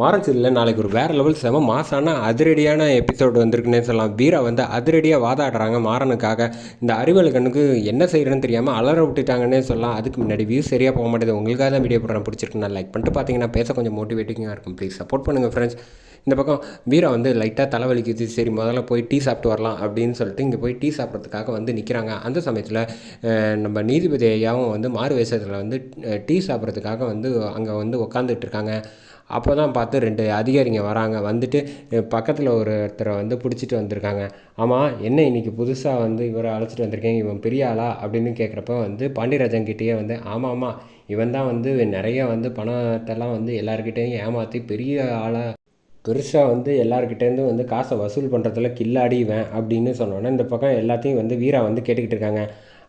மாறன் சீரியலில் நாளைக்கு ஒரு வேறு லெவல் செம மாசான அதிரடியான எபிசோடு வந்திருக்குன்னே சொல்லலாம். வீரா வந்து அதிரடியாக வாதாடுறாங்க மாறனுக்காக. இந்த அறிவியல் கண்ணுக்கு என்ன செய்கிறேன்னு தெரியாமல் அலற விட்டுட்டாங்கன்னே சொல்லலாம். அதுக்கு முன்னாடி வியூ சரியாக போக மாட்டேது. உங்களுக்காக தான் வீடியோ போடுறேன். பிடிச்சிருக்கு நான் லைக் பண்ணிட்டு பார்த்தீங்கன்னா பேச கொஞ்சம் மோட்டிவேட்டிங்காக இருக்கும். ப்ளீஸ் சப்போர்ட் பண்ணுங்கள் ஃப்ரெண்ட்ஸ் இந்த பக்கம் வீரா வந்து லைட்டாக தலைவலிக்குது. சரி முதல்ல போய் டீ சாப்பிட்டு வரலாம் அப்படின்னு சொல்லிட்டு இங்கே போய் டீ சாப்பிட்றதுக்காக வந்து நிற்கிறாங்க அந்த சமயத்தில் நம்ம நீதிபதி ஐயாவும் வந்து மாறு வேஷத்தில் வந்து டீ சாப்பிட்றதுக்காக வந்து அங்கே வந்து உட்காந்துட்டு இருக்காங்க. அப்போ தான் பார்த்து ரெண்டு அதிகாரிங்க வராங்க. வந்துட்டு பக்கத்தில் ஒருத்தரை வந்து பிடிச்சிட்டு வந்திருக்காங்க. ஆமாம் என்ன இன்னைக்கு புதுசாக வந்து இவரை அழைச்சிட்டு வந்திருக்கேன் இவன் பெரிய ஆளா? அப்படின்னு கேட்குறப்ப வந்து பாண்டியராஜன் கிட்டேயே வந்து ஆமாம் ஆமாம் இவன் தான் வந்து நிறைய வந்து பணத்தெல்லாம் வந்து எல்லாருக்கிட்டேயும் ஏமாற்றி பெரிய ஆளாக பெருசாக வந்து எல்லாருக்கிட்டேருந்து வந்து காசை வசூல் பண்ணுறதுல கில்லாடிவேன் அப்படின்னு சொன்னோன்னே இந்த பக்கம் எல்லாத்தையும் வந்து வீரா வந்து கேட்டுக்கிட்டு இருக்காங்க.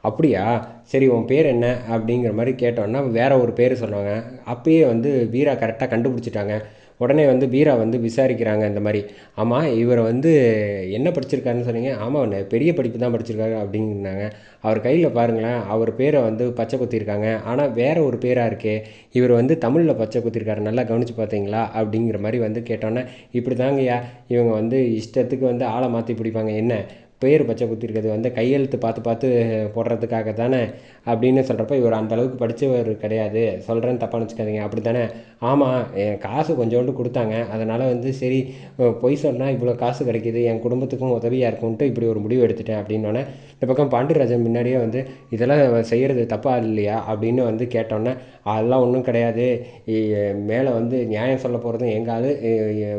அப்படியா? சரி உன் பேர் என்ன? அப்படிங்கிற மாதிரி கேட்டோன்னா வேற ஒரு பேர் சொன்னாங்க அப்பயே வந்து வீரா கரெக்டாக கண்டுபிடிச்சிட்டாங்க. உடனே வந்து வீரா வந்து விசாரிக்கிறாங்க இந்த மாதிரி. ஆமாம் இவர் வந்து என்ன படிச்சிருக்காருன்னு சொன்னீங்க? ஆமாம் அவனு பெரிய படிப்பு தான் படிச்சிருக்காரு அப்படின்னாங்க. அவர் கையில் பாருங்களேன் அவர் பேரை வந்து பச்சை குத்திருக்காங்க ஆனால் வேற ஒரு பேராக இருக்கே இவர் வந்து தமிழில் பச்சை குத்திருக்காரு நல்லா கவனித்து பார்த்தீங்களா? அப்படிங்கிற மாதிரி வந்து கேட்டோன்னே இப்படி தாங்கய்யா இவங்க வந்து இஷ்டத்துக்கு வந்து ஆளை மாற்றி பிடிப்பாங்க. என்ன? பேர் பச்சை குத்திருக்கிறது வந்து கையெழுத்து பார்த்து பார்த்து போடுறதுக்காக தானே அப்படின்னு சொல்கிறப்ப இவர் அந்தளவுக்கு படித்தவர் கிடையாது. சொல்கிறேன்னு தப்பாக வச்சுக்காதீங்க அப்படி தானே ஆமாம் என் காசு கொஞ்சோண்டு கொடுத்தாங்க. அதனால் வந்து சரி பொய் சொன்னால் இவ்வளோ காசு கிடைக்கிது என் குடும்பத்துக்கும் உதவியாக இருக்கும்ன்ட்டு இப்படி ஒரு முடிவு எடுத்துட்டேன் அப்படின்னோடனே இந்த பக்கம் பாண்டியராஜன் முன்னாடியே வந்து இதெல்லாம் செய்கிறது தப்பாக இல்லையா? அப்படின்னு வந்து கேட்டோன்னே அதெல்லாம் ஒன்றும் கிடையாது. மேலே வந்து நியாயம் சொல்ல போகிறதும் எங்கள்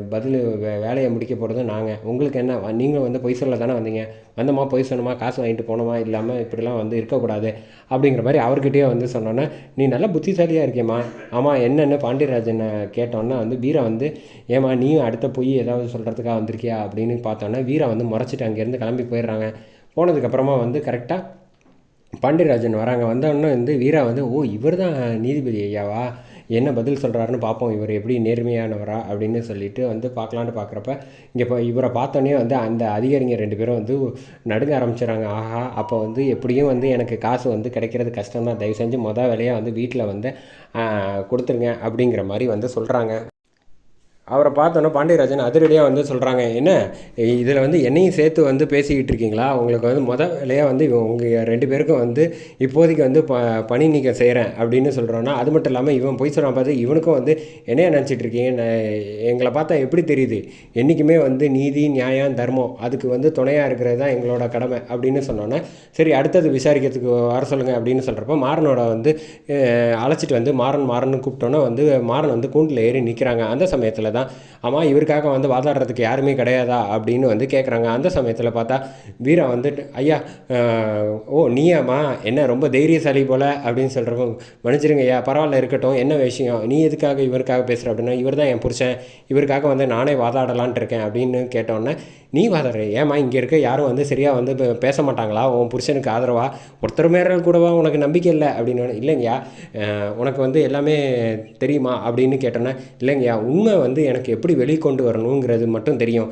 பதில் வே- வேலையை முடிக்க போகிறதும் நாங்கள் உங்களுக்கு என்ன நீங்களும் வந்து பொய் சொல்ல தானே வந்தீங்க? வந்தோமா பொய் சொன்னோமா காசு வாங்கிட்டு போனோமா இல்லாமல் இப்படிலாம் வந்து இருக்கக்கூடாது அப்படிங்கிற மாதிரி அவர்கிட்டயே வந்து சொன்னோன்னே நீ நல்லா புத்திசாலியாக இருக்கேம்மா ஆமாம் என்னென்னு பாண்டியராஜனை கேட்டோன்னே வந்து வீரை வந்து ஏம்மா நீயும் அடுத்த பொய் ஏதாவது சொல்கிறதுக்காக வந்திருக்கியா? அப்படின்னு பார்த்தோன்னே வீரை வந்து முறைச்சிட்டு அங்கேருந்து கிளம்பி போயிடுறாங்க. போனதுக்கப்புறமா வந்து கரெக்டாக பாண்டியராஜன் வராங்க. வந்தோடனே வந்து வீரா வந்து ஓ இவர் தான் நீதிபதி ஐயாவா? என்ன பதில் சொல்கிறாருன்னு பார்ப்போம் இவர் எப்படி நேர்மையானவரா அப்படின்னு சொல்லிட்டு வந்து பார்க்கலான்னு பார்க்குறப்ப இங்கே இப்போ இவரை பார்த்தோன்னே வந்து அந்த அதிகாரிங்க ரெண்டு பேரும் வந்து நடுங்க ஆரம்பிச்சிடறாங்க ஆஹா அப்போ வந்து எப்படியும் வந்து எனக்கு காசு வந்து கிடைக்கிறது கஷ்டம் தான் தயவு செஞ்சு மொதல் வேலையாக வந்து வீட்டில் வந்து கொடுத்துருங்க அப்படிங்கிற மாதிரி வந்து சொல்கிறாங்க அவரை பார்த்தோன்னே பாண்டியராஜன் அதிரடியாக வந்து சொல்கிறாங்க என்ன? இதில் வந்து என்னையும் சேர்த்து வந்து பேசிக்கிட்டு இருக்கீங்களா? உங்களுக்கு வந்து முதலையாக வந்து இவன் உங்கள் ரெண்டு பேருக்கும் வந்து இப்போதைக்கு வந்து ப பணி நீக்கம் செய்கிறேன் அப்படின்னு சொல்கிறோன்னா அது மட்டும் இல்லாமல் இவன் பொய் சொல்கிறான் பார்த்து இவனுக்கும் வந்து என்னைய நினச்சிட்டு இருக்கீங்க? எங்களை பார்த்தா எப்படி தெரியுது? என்றைக்குமே வந்து நீதி நியாயம் தர்மம் அதுக்கு வந்து துணையாக இருக்கிறது தான் எங்களோட கடமை அப்படின்னு சொன்னோன்னே சரி அடுத்தது விசாரிக்கிறதுக்கு வர சொல்லுங்கள் அப்படின்னு சொல்கிறப்ப மாறனோட வந்து அழைச்சிட்டு வந்து மாறன் மாறன்னு கூப்பிட்டோன்னே வந்து மாறன் வந்து கூண்டில் ஏறி நிற்கிறாங்க அந்த சமயத்தில் தான் ஆமாம் இவருக்காக வந்து வாதாடுறதுக்கு யாருமே கிடையாதா? அப்படின்னு வந்து கேட்குறாங்க அந்த சமயத்தில் பார்த்தா வீரா வந்துட்டு ஐயா ஓ நீயாம்மா என்ன ரொம்ப தைரியசாலி போல்? அப்படின்னு சொல்கிறப்ப மன்னிச்சிருங்க ஐயா பரவாயில்ல இருக்கட்டும். என்ன விஷயம்? நீ எதுக்காக இவருக்காக பேசுகிற அப்படின்னா இவர் தான் என் புருஷன். இவருக்காக வந்து நானே வாதாடலான்ட்டு இருக்கேன். அப்படின்னு கேட்டோன்னே நீ வாதாடுற? ஏம்மா இங்கே இருக்க யாரும் வந்து சரியாக வந்து பேச மாட்டாங்களா? உன் புருஷனுக்கு ஆதரவா? ஒருத்தர் மேலே கூடவா உனக்கு நம்பிக்கை இல்லை? அப்படின்னு இல்லைங்கய்யா உனக்கு வந்து எல்லாமே தெரியுமா? அப்படின்னு கேட்டோன்னே இல்லைங்கய்யா உண்மை வந்து எனக்கு எப்படி வெளிக்கொண்டு வரணுங்கிறது மட்டும் தெரியும்.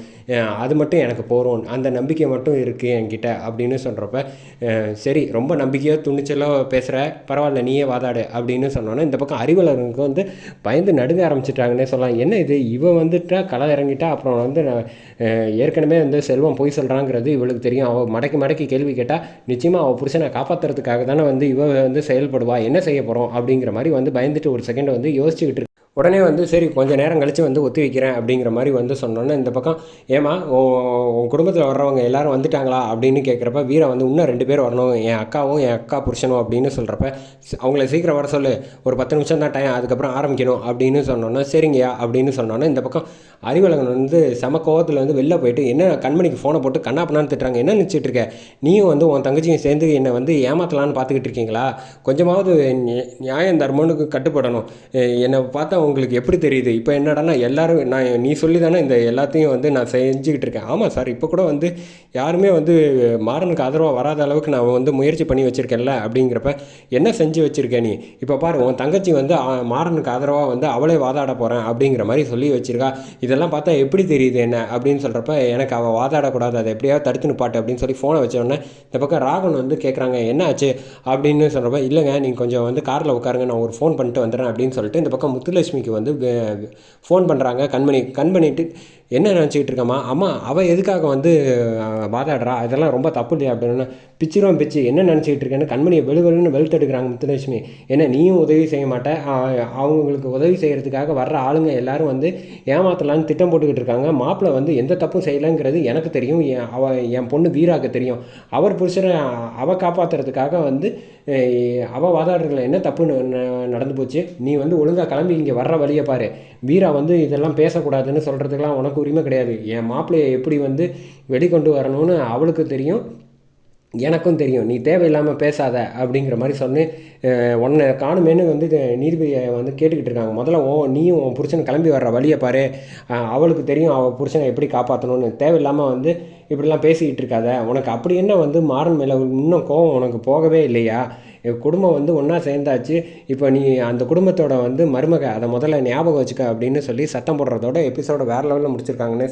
அது மட்டும் எனக்கு போகிறோம் அந்த நம்பிக்கை மட்டும் இருக்குது என்கிட்ட அப்படின்னு சொல்கிறப்ப சரி ரொம்ப நம்பிக்கையாக துணிச்சலாக பேசுகிற பரவாயில்ல நீயே வாதாடு அப்படின்னு சொன்னோன்னா இந்த பக்கம் அறிவாளர்களுக்கு வந்து பயந்து நடுங்க ஆரம்பிச்சிட்டாங்கன்னே சொல்லலாம். என்ன இது? இவன் வந்துட்டா களை இறங்கிட்டா அப்புறம் வந்து ஏற்கனவே வந்து செல்வம் பொய் சொல்கிறாங்கிறது இவளுக்கு தெரியும். அவள் மடக்கி மடக்கி கேள்வி கேட்டால் நிச்சயமாக அவள் புருஷனை காப்பாற்றுறதுக்காக தானே வந்து இவ வந்து செயல்படுவா என்ன செய்ய போகிறோம் அப்படிங்கிற மாதிரி வந்து பயந்துட்டு ஒரு செகண்ட் வந்து யோசிச்சுக்கிட்டு உடனே வந்து சரி கொஞ்ச நேரம் கழித்து வந்து ஒத்தி வைக்கிறேன் அப்படிங்கிற மாதிரி வந்து சொன்னோன்னே இந்த பக்கம் ஏமா உன் குடும்பத்தில் வர்றவங்க எல்லாரும் வந்துட்டாங்களா? அப்படின்னு கேட்குறப்ப வீரா வந்து இன்னும் ரெண்டு பேர் வரணும் என் அக்காவும் என் அக்கா புருஷனும் அப்படின்னு சொல்கிறப்ப அவங்கள சீக்கிரம் வர சொல்லு. ஒரு பத்து நிமிஷம் தான் டைம் அதுக்கப்புறம் ஆரம்பிக்கணும் அப்படின்னு சொன்னோன்னே சரிங்கய்யா அப்படின்னு சொன்னோன்னே இந்த பக்கம் அறிவழகன் வந்து செம கோவத்தில் வந்து வெளில போயிட்டு என்ன கண்மணிக்கு ஃபோனை போட்டு கண்ணாப்பண்ணான்னு திட்டுறாங்க. என்ன நினச்சிட்டு இருக்க? நீயும் வந்து உன் தங்கச்சியும் சேர்ந்து என்னை வந்து ஏமாத்தலான்னு பார்த்துக்கிட்டு இருக்கீங்களா? கொஞ்சமாவது நியாயம் தர்மனுக்கு கட்டுப்படணும். என்னை பார்த்தா உங்களுக்கு எப்படி தெரியுது? இப்போ என்னடான்னா எல்லாரும் நான் நீ சொல்லி தானே இந்த எல்லாத்தையும் வந்து நான் செஞ்சுக்கிட்டு இருக்கேன். ஆமாம் சார் இப்போ கூட வந்து யாருமே வந்து மாறனுக்கு ஆதரவாக வராத அளவுக்கு நான் வந்து முயற்சி பண்ணி வச்சுருக்கேன்ல அப்படிங்கிறப்ப என்ன செஞ்சு வச்சுருக்கேன் நீ? இப்போ பாரு உன் தங்கச்சி வந்து மாறனுக்கு ஆதரவாக வந்து அவளே வாதாட போகிறேன் அப்படிங்கிற மாதிரி சொல்லி வச்சிருக்கா. இதெல்லாம் பார்த்தா எப்படி தெரியுது என்ன அப்படின்னு சொல்கிறப்ப எனக்கு அவள் வாதாடக்கூடாது அதை எப்படியாவது தடுத்து நிப்பாட்டு அப்படின்னு சொல்லி ஃபோனை வச்சோடனே இந்த பக்கம் ராகவன் வந்து கேட்குறாங்க என்ன ஆச்சு? அப்படின்னு சொல்கிறப்ப இல்லைங்க நீங்கள் கொஞ்சம் வந்து காரில் உட்காருங்க நான் ஒரு ஃபோன் பண்ணிட்டு வந்துடுறேன் அப்படின்னு சொல்லிட்டு இந்த பக்கம் முத்துலட்சுமி முத்துலட்சுமிக்கு வந்து ஃபோன் பண்ணுறாங்க கண்மணி கண் பண்ணிட்டு என்ன நினச்சிக்கிட்டு இருக்கம்மா? அம்மா அவள் எதுக்காக வந்து வாதாடுறா? இதெல்லாம் ரொம்ப தப்பு இல்லையா? அப்படின்னு பிச்சிரும் பிச்சு. என்ன நினச்சிக்கிட்டு இருக்கேன்னு கண்மணியை வெளு வெளுன்னு வெளுத்தெடுக்கிறாங்க முத்துலட்சுமி. என்ன நீயும் உதவி செய்ய மாட்ட? அவங்களுக்கு உதவி செய்கிறதுக்காக வர்ற ஆளுங்க எல்லாரும் வந்து ஏமாத்தலான்னு திட்டம் போட்டுக்கிட்டு இருக்காங்க. மாப்பிள்ளை வந்து எந்த தப்பும் செய்யலைங்கிறது எனக்கு தெரியும். என் அவ என் பொண்ணு வீராக்கு தெரியும். அவர் புருஷனை அவ காப்பாற்றுறதுக்காக வந்து அவள் அவ வாதாடுறதுல என்ன தப்பு நடந்து போச்சு? நீ வந்து ஒழுங்காக கிளம்பி இங்கே வர்ற வழியை பாரு. வீரா வந்து இதெல்லாம் பேசக்கூடாதுன்னு சொல்கிறதுக்கெலாம் உனக்கு உரிமை கிடையாது. என் மாப்பிள்ளையை எப்படி வந்து வெளிக்கொண்டு வரணும்னு அவளுக்கு தெரியும் எனக்கும் தெரியும். நீ தேவையில்லாமல் பேசாத அப்படிங்கிற மாதிரி சொன்னு உன்னை காணுமேனு வந்து இது நீதிபதியை வந்து கேட்டுக்கிட்டு இருக்காங்க. முதல்ல ஓ நீயும் உன் புருஷன் கிளம்பி வர்ற வழியை பாரு. அவளுக்கு தெரியும் அவள் புருஷனை எப்படி காப்பாற்றணும்னு தேவையில்லாமல் வந்து இப்படிலாம் பேசிக்கிட்டு இருக்காத. உனக்கு அப்படி என்ன வந்து மாறன் மேலே இன்னும் கோவம் உனக்கு போகவே இல்லையா? என் குடும்பம் வந்து ஒன்றா சேர்ந்தாச்சு. இப்போ நீ அந்த குடும்பத்தோட வந்து மருமக அதை முதல்ல ஞாபகம் வச்சுக்க அப்படின்னு சொல்லி சத்தம் போடுறதோட எபிசோட வேறு லெவலில் முடிச்சிருக்காங்கன்னே